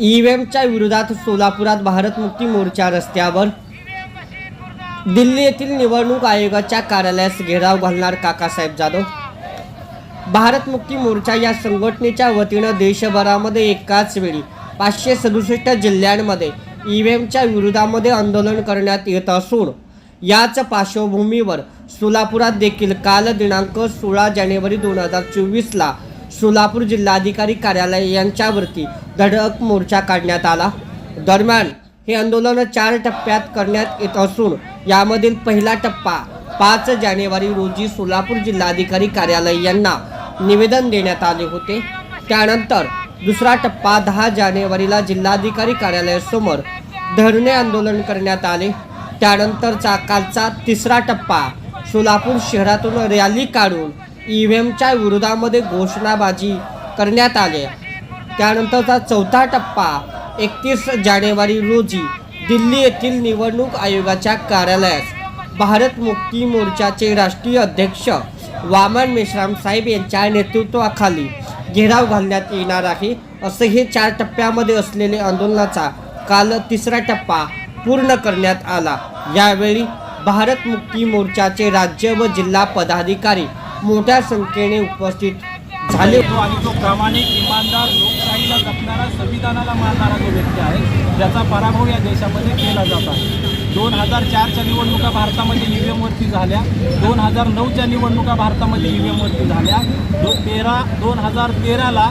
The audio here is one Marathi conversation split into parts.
ईव्हीएमच्या विरोधात सोलापुरात भारत मुक्ती मोर्चा रस्त्यावर. दिल्ली येथील निवडणूक आयोगाच्या कार्यालयास घेराव घालणार काकासाहेब जाधव. भारत मुक्ती मोर्चा या संघटनेच्या वतीनं देशभरामध्ये एकाच वेळी पाचशे सदुसष्ट जिल्ह्यांमध्ये ई विरोधामध्ये आंदोलन करण्यात येत असून याच पार्श्वभूमीवर सोलापुरात देखील काल दिनांक सोळा जानेवारी दोन हजार चोवीसला सोलापूर जिल्हाधिकारी कार्यालय यांच्यावरती धडक मोर्चा काढण्यात आला. दरम्यान हे आंदोलन चार टप्प्यात करण्यात येत असून यामधील पहिला टप्पा पाच जानेवारी रोजी सोलापूर जिल्हाधिकारी कार्यालय यांना निवेदन देण्यात आले होते. त्यानंतर दुसरा टप्पा दहा जानेवारीला जिल्हाधिकारी कार्यालयासमोर धरणे आंदोलन करण्यात आले. त्यानंतरचा कालचा तिसरा टप्पा सोलापूर शहरातून रॅली काढून ई विरोधामध्ये घोषणाबाजी करण्यात आली. त्यानंतरचा चौथा टप्पा एकतीस जानेवारी रोजी दिल्ली येथील निवडणूक आयोगाच्या कार्यालयास भारत मुक्ती मोर्चाचे राष्ट्रीय अध्यक्ष वामन मेश्राम साहेब यांच्या नेतृत्वाखाली घेराव घालण्यात येणार आहे असे हे चार टप्प्यामध्ये असलेले आंदोलनाचा काल तिसरा टप्पा पूर्ण करण्यात आला. यावेळी भारत मुक्ती मोर्चाचे राज्य व जिल्हा पदाधिकारी मोठ्या संख्येने उपस्थित झाले. तो आणि तो प्रामाणिक इमानदार लोकशाहीला जपणारा संविधानाला मानणारा जो व्यक्ती आहे त्याचा पराभव या देशामध्ये केला जात आहे. दोन हजार चारच्या निवडणुका भारतामध्ये ई व्ही एमवरती झाल्या. दोन हजार नऊच्या निवडणुका भारतामध्ये ई व्ही एमवरती झाल्या. दो तेरा दोन हजार तेराला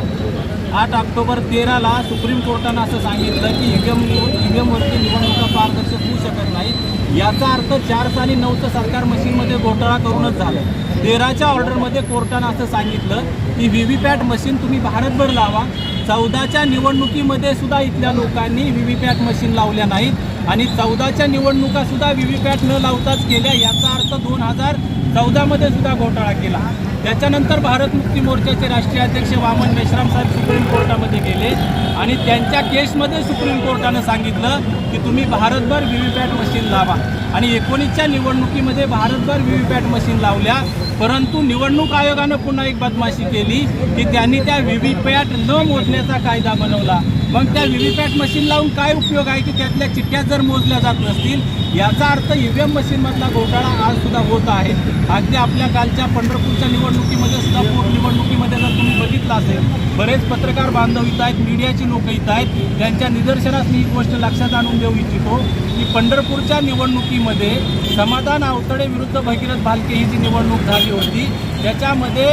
आठ ऑक्टोबर तेराला सुप्रीम कोर्टानं असं सांगितलं की E V M E V एमवरती निवडणुका पारदर्शक होऊ शकत नाहीत. याचा अर्थ चारचं आणि नऊचं सरकार मशीनमध्ये घोटाळा करूनच झालं. तेराच्या ऑर्डरमध्ये कोर्टानं असं सांगितलं की व्ही व्ही पॅट मशीन तुम्ही भारतभर लावा चौदाच्या निवडणुकीमध्ये सुद्धा इथल्या लोकांनी व्ही व्ही पॅट मशीन लावल्या नाहीत. आणि चौदाच्या निवडणुका सुद्धा व्ही व्ही पॅट न लावताच केल्या. याचा अर्थ दोन हजार चौदामध्ये सुद्धा घोटाळा केला. त्याच्यानंतर भारत मुक्ती मोर्चाचे राष्ट्रीय अध्यक्ष वामन मेश्राम साहेब सुप्रीम कोर्टामध्ये गेले. आणि त्यांच्या केसमध्ये सुप्रीम कोर्टानं सांगितलं की तुम्ही भारतभर व्ही व्ही पॅट मशीन लावा. आणि एकोणीसच्या निवडणुकीमध्ये भारतभर व्ही व्ही पॅट मशीन लावल्या. परंतु निवडणूक आयोगानं पुन्हा एक बदमाशी केली की त्यांनी त्या व्ही व्ही पॅट न करण्याचा कायदा बनवला. मग त्या व्ही व्ही पॅट मशीन लावून काय उपयोग आहे की त्यातल्या चिठ्ठ्या जर मोजल्या जात नसतील? याचा अर्थ ई व्ही एम मशीनमधला घोटाळा आज सुद्धा होत आहे. अगदी आपल्या कालच्या पंढरपूरच्या निवडणुकीमध्ये सुद्धा पोटनिवडणुकीमध्ये जर तुम्ही बघितलं असेल बरेच पत्रकार बांधव इथं आहेत मीडियाची लोक इथं आहेत त्यांच्या निदर्शनास मी ही गोष्ट लक्षात आणून देऊ इच्छितो की पंढरपूरच्या निवडणुकीमध्ये समाधान आवतडे विरुद्ध भगीरथ भालके ही जी निवडणूक झाली होती त्याच्यामध्ये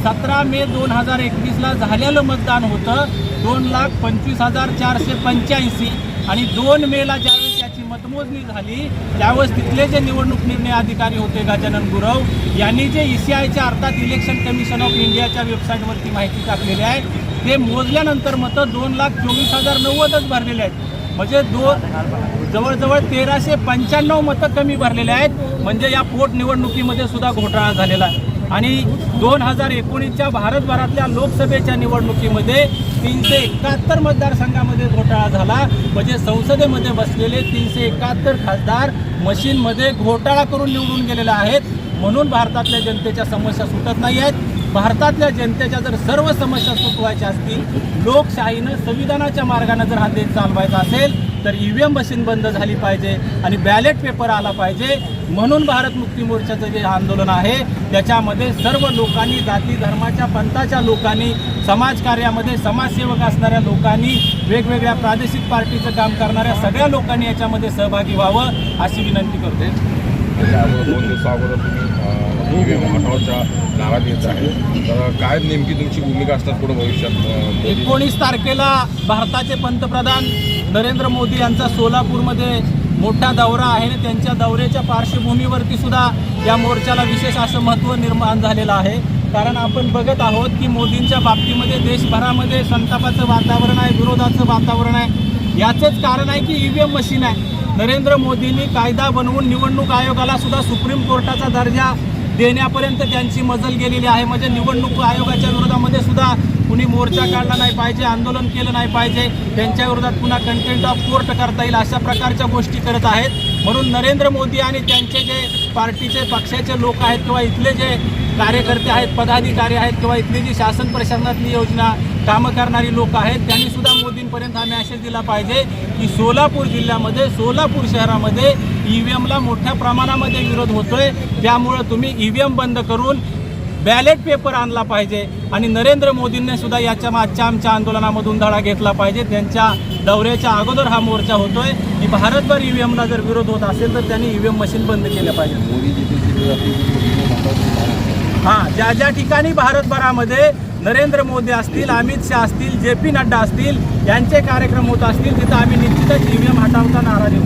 सतरा मे दोन हजार एकवीसला झालेलं मतदान होतं दोन लाख पंचवीस हजार चारशे पंच्याऐंशी आणि दोन मेला ज्यावेळी मतमोजणी झाली त्यावेळेस तिथले जे निवडणूक निर्णय अधिकारी होते गजानन गुरव यांनी जे ई सी आयच्या अर्थात इलेक्शन कमिशन ऑफ इंडियाच्या वेबसाईटवरती माहिती टाकलेली आहे. ते मोजल्यानंतर मतं दोन लाख चोवीस हजार नव्वदच भरलेले आहेत. म्हणजे दोन जवळजवळ तेराशे पंच्याण्णव मतं कमी भरलेले आहेत. म्हणजे या पोटनिवडणुकीमध्ये सुद्धा घोटाळा झालेला आहे. आणि दोन हजार एकोणीसच्या भारतभरातल्या लोकसभेच्या निवडणुकीमध्ये तीनशे एकाहत्तर मतदारसंघामध्ये घोटाळा झाला. म्हणजे संसदेमध्ये बसलेले तीनशे एकाहत्तर खासदार मशीनमध्ये घोटाळा करून निवडून गेलेले आहेत. म्हणून भारतातल्या जनतेच्या समस्या सुटत नाही आहेत. भारतातल्या जनतेच्या जर सर्व समस्या सुटवायच्या असतील लोकशाहीनं संविधानाच्या मार्गानं जर हा देश चालवायचा असेल तर ई व्ही एम मशीन बंद झाली पाहिजे आणि बॅलेट पेपर आला पाहिजे. म्हणून भारत मुक्ती मोर्चाचं जे आंदोलन आहे त्याच्यामध्ये सर्व लोकांनी जाती धर्माच्या पंथाच्या लोकांनी समाजकार्यामध्ये समाजसेवक असणाऱ्या लोकांनी वेगवेगळ्या प्रादेशिक पार्टीचं काम करणाऱ्या सगळ्या लोकांनी याच्यामध्ये सहभागी व्हावं अशी विनंती करते दोन दिवसाअगोदर तुम्ही ई हटावच्या नारा येत आहे. तर काय नेमकी तुमची भूमिका असतात पुढे भविष्यात एकोणीस तारखेला भारताचे पंतप्रधान नरेंद्र मोदी यांचा सोलापूरमध्ये मोठा दौरा आहे आणि त्यांच्या दौऱ्याच्या पार्श्वभूमीवरती सुद्धा या मोर्चाला विशेष असं महत्त्व निर्माण झालेलं आहे. कारण आपण बघत आहोत की मोदींच्या बाबतीमध्ये देशभरामध्ये संतापाचं वातावरण आहे विरोधाचं वातावरण आहे. याचंच कारण आहे की ई व्ही एम मशीन आहे. नरेंद्र मोदींनी कायदा बनवून निवडणूक आयोगाला सुद्धा सुप्रीम कोर्टाचा दर्जा देण्यापर्यंत त्यांची मजल गेलेली आहे. म्हणजे निवडणूक आयोगाच्या विरोधामध्ये सुद्धा कुणी मोर्चा काढला नाही पाहिजे आंदोलन केलं नाही पाहिजे त्यांच्या विरोधात पुन्हा कंटेंट ऑफ कोर्ट करता येईल अशा प्रकारच्या गोष्टी करत आहेत. म्हणून नरेंद्र मोदी आणि त्यांचे जे पार्टीचे पक्षाचे लोक आहेत किंवा इथले जे कार्यकर्ते आहेत पदाधिकारी आहेत किंवा इथली जी शासन प्रशासनातली योजना कामं करणारी लोक आहेत त्यांनी सुद्धा मोदींपर्यंत हा मॅसेज दिला पाहिजे की सोलापूर जिल्ह्यामध्ये सोलापूर शहरामध्ये ई व्ही एमला मोठ्या प्रमाणामध्ये विरोध होतोय. त्यामुळं तुम्ही ई व्ही एम बंद करून बॅलेट पेपर आणला पाहिजे आणि नरेंद्र मोदींनी सुद्धा याच्या मागच्या आमच्या आंदोलनामधून धडा घेतला पाहिजे. त्यांच्या दौऱ्याच्या अगोदर हा मोर्चा होतोय. की भारतभर ई व्ही एमला जर विरोध होत असेल तर त्यांनी ई व्ही एम मशीन बंद केलं पाहिजे. हा ज्या ज्या ठिकाणी भारतभरामध्ये नरेंद्र मोदी असतील अमित शहा असतील जे पी नड्डा असतील यांचे कार्यक्रम होत असतील तिथं आम्ही निश्चितच ई व्ही एम हटावचा नारा देऊ.